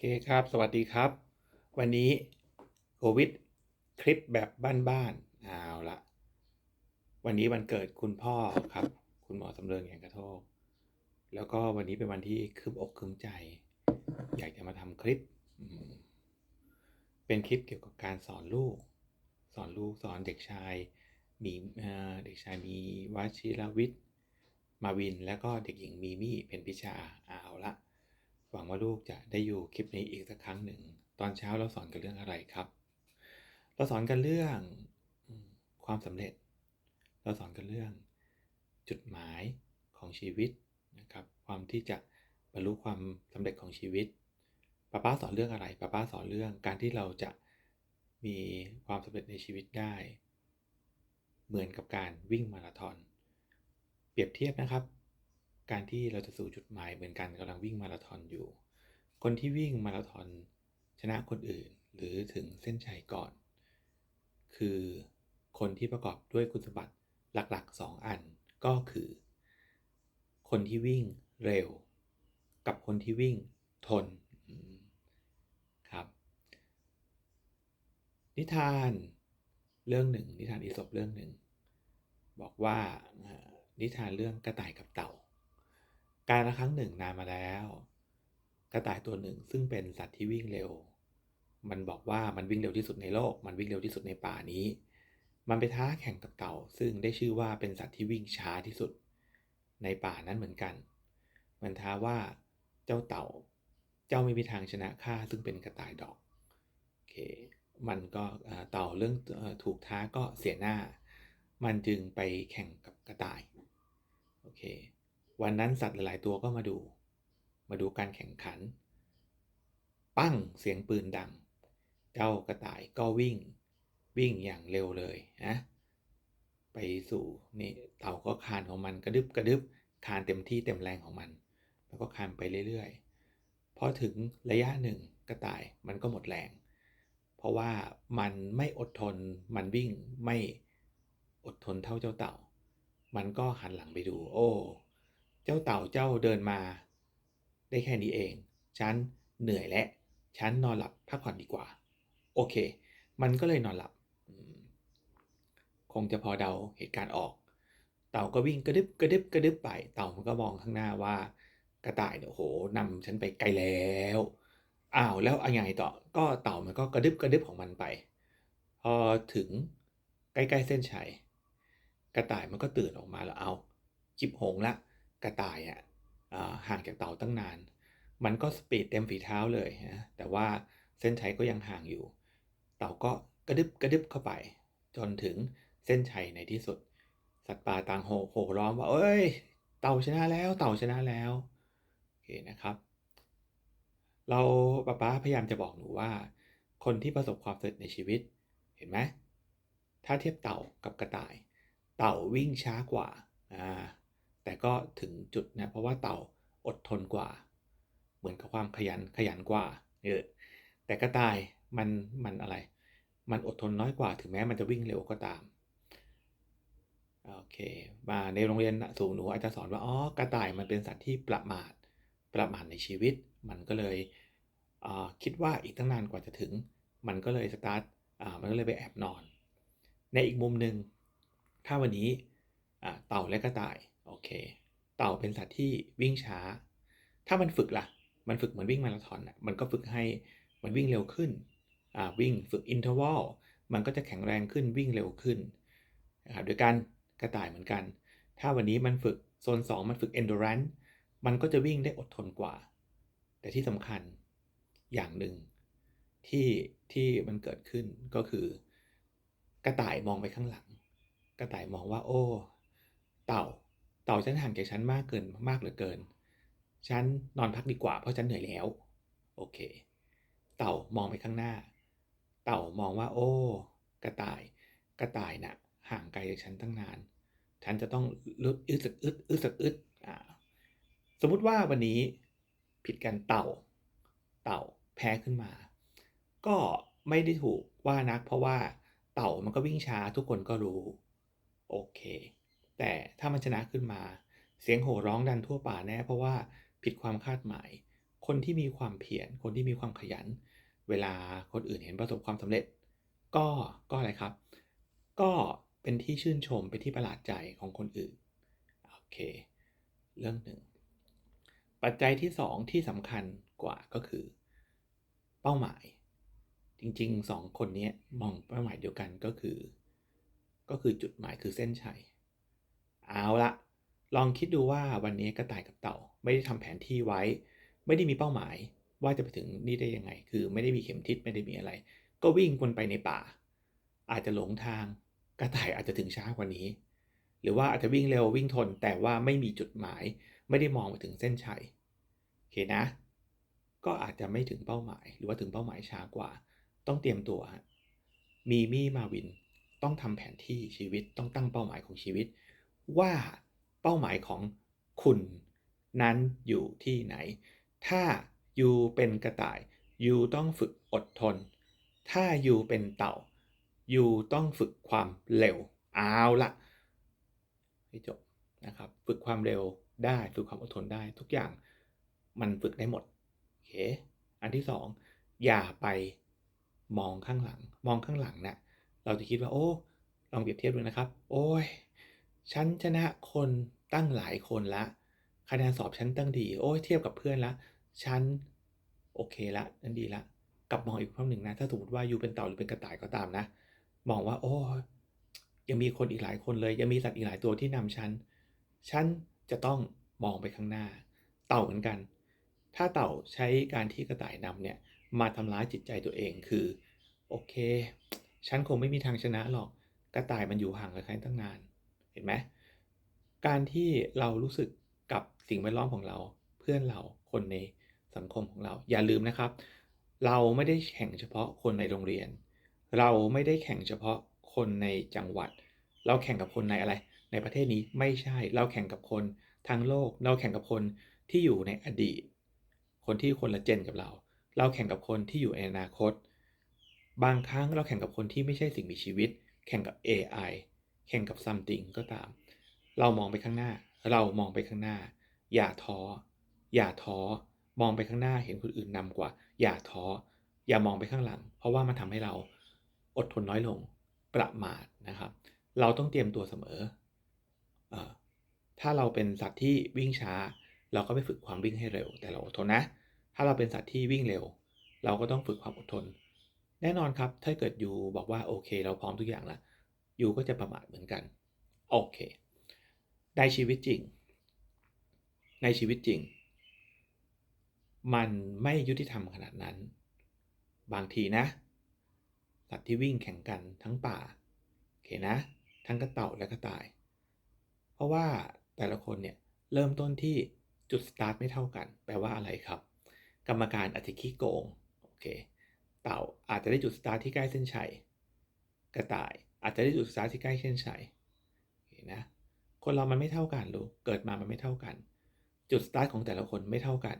เคครับ สวัสดีครับ วันนี้โควิดคลิปแบบบ้านๆเอาละวันนี้วันเกิดคุณพ่อครับ คุณหมอสำเริงอย่างกระโทก แล้วก็วันนี้เป็นวันที่คืบอกคืมใจ อยากจะมาทำคลิป เป็นคลิปเกี่ยวกับการสอนลูก สอนลูกสอนเด็กชาย มีเอ่อเด็กชายมีวชิรวิทย์ มาวิน แล้วก็เด็กหญิงมีมี่เป็นพิชาเอาละ หวังว่าลูกจะได้อยู่คลิปนี้อีกสักครั้งหนึ่ง ตอนเช้าเราสอนกันเรื่องอะไรครับ เราสอนกันเรื่องความสำเร็จ เราสอนกันเรื่องจุดหมายของชีวิตนะครับ ความที่จะบรรลุความสำเร็จของชีวิตป้าป้าสอนเรื่องอะไรป้าป้าสอนเรื่องการที่เราจะมีความสำเร็จในชีวิตได้ เหมือนกับการวิ่งมาราธอน เปรียบเทียบนะครับ การที่เราจะสู่จุดหมายเหมือนกันกำลังวิ่งมาราธอนอยู่ คนที่วิ่งมาราธอนชนะคนอื่นหรือถึงเส้นชัยก่อน คือคนที่ประกอบด้วยคุณสมบัติหลักๆ 2 อันก็คือ คนที่วิ่งเร็ว กับคนที่วิ่งทนครับ นิทานเรื่องหนึ่ง นิทานอีสปเรื่องหนึ่ง บอกว่านิทานเรื่องกระต่ายกับเต่า การละครั้งหนึ่งนานมาแล้ว กระต่ายตัวหนึ่งซึ่งเป็นสัตว์ที่วิ่งเร็ว มันบอกว่ามันวิ่งเร็วที่สุดในโลก มันวิ่งเร็วที่สุดในป่านี้ มันไปท้าแข่งกับเต่า ซึ่งได้ชื่อว่าเป็นสัตว์ที่วิ่งช้าที่สุด ในป่านั้นเหมือนกัน มันท้าว่าเจ้าเต่า เจ้าไม่มีทางชนะข้าซึ่งเป็นกระต่ายดอกโอเคมันก็เต่าเรื่องถูกท้าก็เสียหน้า มันจึงไปแข่งกับกระต่ายโอเค วันนั้นสัตว์หลายๆตัวก็มาดู มาดูการแข่งขัน ปั้งเสียงปืนดัง เจ้ากระต่ายก็วิ่ง วิ่งอย่างเร็วเลยนะไปสู่นี่เต่าก็คานของมันกระดึบกระดึบคานเต็มที่เต็มแรงของมัน แล้วก็คานไปเรื่อยๆพอถึงระยะหนึ่งกระต่ายมันก็หมดแรง เพราะว่ามันไม่อดทนมันวิ่งไม่อดทนเท่าเจ้าเต่า มันก็หันหลังไปดู โอ้ จ้าเต่าเจ้าเดินมา ได้แค่นี้เอง ฉันเหนื่อยและ ฉันนอนหลับพักผ่อนดีกว่า โอเค มันก็เลยนอนหลับ คงจะพอเดาเหตุการณ์ออก เต่าก็วิ่งกระดึบกระดึบกระดึบไป เต่ามันก็มองข้างหน้าว่า กระต่ายเนี่ยโอ้โหนำฉันไปไกลแล้ว อ้าวแล้วอะไรต่อ ก็เต่ามันก็กระดึบกระดึบของมันไป พอถึงใกล้ๆเส้นชัย กระต่ายมันก็ตื่นออกมาแล้วเอาจิบหงละ กระต่ายอะอ่าห่างจากเต่าตั้งนาน มันก็สปีดเต็มฝีเท้าเลยนะแต่ว่าเส้นชัยก็ยังห่างอยู่ เต่าก็กระดึบกระดึบเข้าไป จนถึงเส้นชัยในที่สุด สัตว์ป่าต่างโห่โห่ร้องว่าเอ้ย เต่าชนะแล้วเต่าชนะแล้วโอเคนะครับ เราป้าป้าพยายามจะบอกหนูว่า คนที่ประสบความสำเร็จในชีวิต เห็นไหมถ้าเทียบเต่ากับกระต่าย เต่าวิ่งช้ากว่าอ่า แต่ก็ถึงจุดนะเพราะว่าเต่าอดทนกว่า เหมือนกับความขยันขยันกว่าเออแต่กระต่ายมันมันอะไร มันอดทนน้อยกว่าถึงแม้มันจะวิ่งเร็วก็ตามโอเคมาในโรงเรียนสูงหนูอาจจะสอนว่าอ๋อกระต่ายมันเป็นสัตว์ที่ประมาทประมาทในชีวิต มันก็เลยคิดว่าอีกตั้งนานกว่าจะถึง มันก็เลยสตาร์ทมันก็เลยไปแอบนอน ในอีกมุมหนึ่งถ้าวันนี้เต่าและกระต่าย โอเค เต่าเป็นสัตว์ที่วิ่งช้า ถ้ามันฝึกล่ะ มันฝึกเหมือนวิ่งมาราธอนน่ะมันก็ฝึกให้มันวิ่งเร็วขึ้น อ่า วิ่งฝึกอินเทอร์วัล มันก็จะแข็งแรงขึ้นวิ่งเร็วขึ้นนะครับโดยการกระต่ายเหมือนกัน ถ้าวันนี้มันฝึกโซน 2 มันฝึก endurance มันก็จะวิ่งได้อดทนกว่า แต่ที่สำคัญอย่างหนึ่งที่ที่มันเกิดขึ้นก็คือ กระต่ายมองไปข้างหลัง กระต่ายมองว่า โอ้ เต่า เต่าฉันห่างจากฉันมากเกินมากเหลือเกิน ฉันนอนพักดีกว่าเพราะฉันเหนื่อยแล้ว โอเค เต่ามองไปข้างหน้า เต่ามองว่า โอ้ กระต่าย กระต่ายน่ะ ห่างไกลจากฉันตั้งนาน ฉันจะต้องลุดอึดสักอึดอึดสักอึดอ่าสมมุติว่าวันนี้ผิดกันเต่า เต่าแพ้ขึ้นมา ก็ไม่ได้ถูกว่านักเพราะว่าเต่ามันก็วิ่งช้าทุกคนก็รู้ โอเค แต่ถ้ามันชนะขึ้นมา เสียงโห่ร้องดันทั่วป่าแน่เพราะว่าผิดความคาดหมาย คนที่มีความเพียรคนที่มีความขยัน เวลาคนอื่นเห็นประสบความสำเร็จ ก็ก็อะไรครับ ก็เป็นที่ชื่นชมเป็นที่ประหลาดใจของคนอื่นโอเค เรื่องหนึ่งปัจจัยที่สองที่สำคัญกว่าก็คือ เป้าหมาย จริงๆสองคนนี้มองเป้าหมายเดียวกันก็คือ ก็คือจุดหมายคือเส้นชัย เอาละลองคิดดูว่าวันนี้กระต่ายกับเต่า ไม่ได้ทำแผนที่ไว้ ไม่ได้มีเป้าหมาย ว่าจะไปถึงนี่ได้ยังไง คือไม่ได้มีเข็มทิศไม่ได้มีอะไร ก็วิ่งวนไปในป่า อาจจะหลงทางกระต่ายอาจจะถึงช้ากว่านี้ หรือว่าอาจจะวิ่งเร็ววิ่งทน แต่ว่าไม่มีจุดหมาย ไม่ได้มองไปถึงเส้นชัยโอเคนะ ก็อาจจะไม่ถึงเป้าหมาย หรือว่าถึงเป้าหมายช้ากว่า ต้องเตรียมตัวมีมี่มาวิน ต้องทำแผนที่ชีวิตต้องตั้งเป้าหมายของชีวิต ว่าเป้าหมายของคุณนั้นอยู่ที่ไหน ถ้ายูเป็นกระต่ายยูต้องฝึกอดทน ถ้ายูเป็นเต่ายูต้องฝึกความเร็ว เอาละให้จบนะครับ ฝึกความเร็วได้ ฝึกความอดทนได้ ทุกอย่างมันฝึกได้หมด โอเค อันที่สองอย่าไปมองข้างหลัง มองข้างหลังเนะ่ยเราจะคิดว่า โอ้ ลองเปรียบเทียบดูนะครับ โอ้ย ฉันชนะคนตั้งหลายคนละ คะแนนสอบฉันตั้งดี โอ้ยเทียบกับเพื่อนละ ฉันโอเคละนั่นดีละกลับมองอีกรอบหนึ่งนะ ถ้าสมมติว่าอยู่เป็นเต่าหรือเป็นกระต่ายก็ตามนะ มองว่า โอ้ยังมีคนอีกหลายคนเลย ยังมีสัตว์อีกหลายตัวที่นำฉัน ฉันจะต้องมองไปข้างหน้า เต่าเหมือนกัน ถ้าเต่าใช้การที่กระต่ายนำเนี่ย มาทำร้ายจิตใจตัวเองคือ โอเค ฉันคงไม่มีทางชนะหรอก กระต่ายมันอยู่ห่างกับใครตั้งนาน ห็นไหมการที่เรารู้สึกกับสิ่งแวดล้อมของเรา เพื่อนเราคนในสังคมของเรา อย่าลืมนะครับ เราไม่ได้แข่งเฉพาะคนในโรงเรียน เราไม่ได้แข่งเฉพาะคนในจังหวัด เราแข่งกับคนในอะไร ในประเทศนี้ไม่ใช่ เราแข่งกับคนทั้งโลก เราแข่งกับคนที่อยู่ในอดีต คนที่คนละเจนกับเรา เราแข่งกับคนที่อยู่ในอนาคต บางครั้งเราแข่งกับคนที่ไม่ใช่สิ่งมีชีวิต แข่งกับ AI แข่งกับ something ก็ตาม เรามองไปข้างหน้า เรามองไปข้างหน้า อย่าท้อ อย่าท้อ มองไปข้างหน้าเห็นคนอื่นนำกว่า อย่าท้อ อย่ามองไปข้างหลัง เพราะว่ามันทำให้เราอดทนน้อยลง ประมาทนะครับ เราต้องเตรียมตัวเสมออถ้าเราเป็นสัตว์ที่วิ่งช้า เราก็ไปฝึกความวิ่งให้เร็ว แต่เราอดทนนะ ถ้าเราเป็นสัตว์ที่วิ่งเร็ว เราก็ต้องฝึกความอดทน แน่นอนครับ ถ้าเกิดยูบอกว่าโอเค เราพร้อมทุกอย่างแล้ว ยูก็จะประมาทเหมือนกัน โอเคในชีวิตจริง ในชีวิตจริง มันไม่ยุติธรรมขนาดนั้น บางทีนะสัตว์ที่วิ่งแข่งกันทั้งป่าโอเคนะ ทั้งกระเต่าและกระต่าย เพราะว่าแต่ละคนเนี่ยเริ่มต้นที่จุดสตาร์ทไม่เท่ากัน แปลว่าอะไรครับ กรรมการอาจจะขี้โกงโอเค เต่าอาจจะได้จุดสตาร์ทที่ใกล้เส้นชัย กระต่าย อาจจะได้จุดสตาร์ทที่ใกล้เส้นชัยนะคนเรามันไม่เท่ากันลูกเกิดมามันไม่เท่ากัน จุดสตาร์ทของแต่ละคนไม่เท่ากัน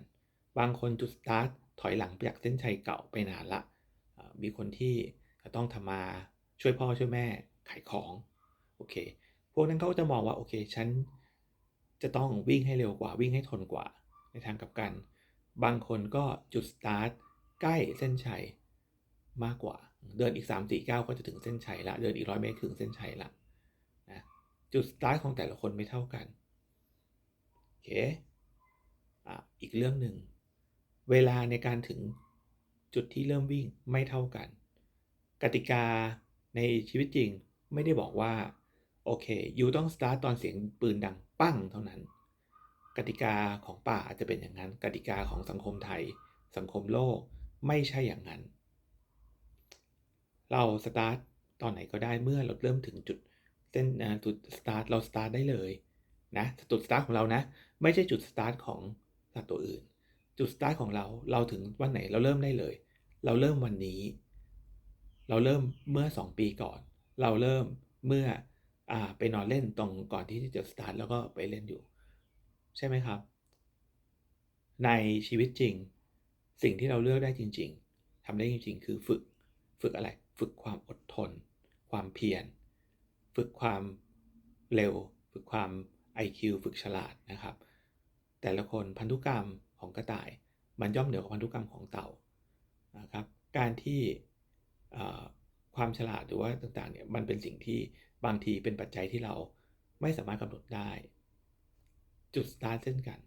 บางคนจุดสตาร์ทถอยหลังจากเส้นชัยเก่าไปนานละมีคนที่ต้องทำมาช่วยพ่อช่วยแม่ขายของโอเค พวกนั้นเขาจะมองว่าโอเคฉันจะต้องวิ่งให้เร็วกว่าวิ่งให้ทนกว่า ในทางกับกัน บางคนก็จุดสตาร์ทใกล้เส้นชัยมากกว่า เดินอีก3 4 9ก็จะถึงเส้นชัยละ เดินอีกร้อยเมตรถึงเส้นชัยละนะจุดสตาร์ทของแต่ละคนไม่เท่ากันโอเคอะอีกเรื่องหนึ่ง เวลาในการถึงจุดที่เริ่มวิ่งไม่เท่ากัน กติกาในชีวิตจริงไม่ได้บอกว่า โอเคยูต้องสตาร์ตตอนเสียงปืนดังปั้งเท่านั้น กติกาของป่าอาจจะเป็นอย่างนั้น กติกาของสังคมไทย สังคมโลกไม่ใช่อย่างนั้น เราสตาร์ตตอนไหนก็ได้เมื่อเราเริ่มถึงจุดเส้นจุดสตาร์ทเราสตาร์ทได้เลยนะจุดสตาร์ทของเรานะไม่ใช่จุดสตาร์ทของสัตว์ตัวอื่น จุดสตาร์ทของเราเราถึงวันไหนเราเริ่มได้เลย เราเริ่มวันนี้ เราเริ่มเมื่อ 2 ปีก่อน เราเริ่มเมื่ออไปนอนเล่นตรงก่อนที่จะสตาร์ทแล้วก็ไปเล่นอยู่ ใช่ไหมครับ ในชีวิตจริง สิ่งที่เราเลือกได้จริง ๆทำได้จริง ๆ คือฝึกฝึกอะไร ฝึกความอดทน ความเพียร ฝึกความเร็ว ฝึกความ IQ ฝึกฉลาดนะครับ แต่ละคนพันธุกรรมของกระต่าย มันย่อมเหนือกว่าพันธุกรรมของเต่านะครับ การที่ความฉลาดหรือว่าต่างๆเนี่ยมันเป็นสิ่งที่บางทีเป็นปัจจัยที่เราไม่สามารถกำหนดได้ จุดสตาร์ทเช่นกัน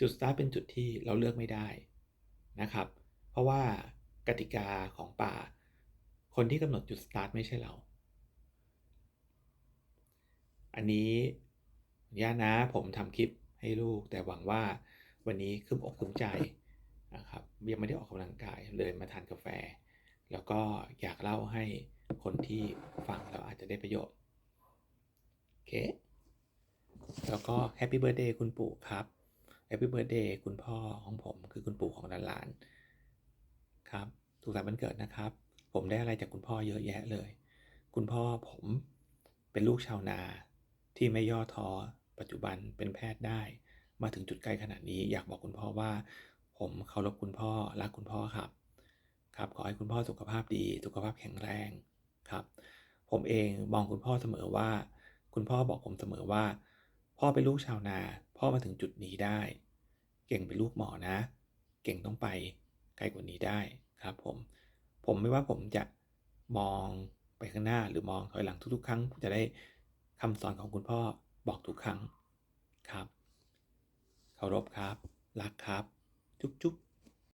จุดสตาร์ทเป็นจุดที่เราเลือกไม่ได้นะครับ เพราะว่ากติกาของป่า คนที่กำหนดจุดสตาร์ทไม่ใช่เรา อันนี้ขออนุญานะผมทำคลิปให้ลูก แต่หวังว่าวันนี้คืมอกคืมใจนะครับยังไม่ได้ออกกำลังกายเลยมาทานกาแฟ แล้วก็อยากเล่าให้คนที่ฟังแล้วอาจจะได้ประโยชน์ โอเค แล้วก็แฮปปี้เบิร์ดเดย์คุณปู่ครับแฮปปี้เบิร์ดเดย์คุณพ่อของผมคือคุณปู่ของหลานๆครับสุขสันต์วันเกิดนะครับ ผมได้อะไรจากคุณพ่อเยอะแยะเลย คุณพ่อผมเป็นลูกชาวนาที่ไม่ย่อท้อปัจจุบันเป็นแพทย์ได้ มาถึงจุดใกล้ขนาดนี้ อยากบอกคุณพ่อว่า ผมเคารพคุณพ่อรักคุณพ่อครับ ครับขอให้คุณพ่อสุขภาพดี สุขภาพแข็งแรงครับ ผมเองมองคุณพ่อเสมอว่า คุณพ่อบอกผมเสมอว่า พ่อเป็นลูกชาวนา พ่อมาถึงจุดนี้ได้ เก่งเป็นลูกหมอนะ เก่งต้องไปไกลกว่านี้ได้ครับผม ผมไม่ว่าผมจะมองไปข้างหน้าหรือมองถอยหลังทุกๆ ครั้งผมจะได้คำสอนของคุณพ่อบอกทุกครั้งครับเคารพครับ รักครับ จุ๊บจุ๊บ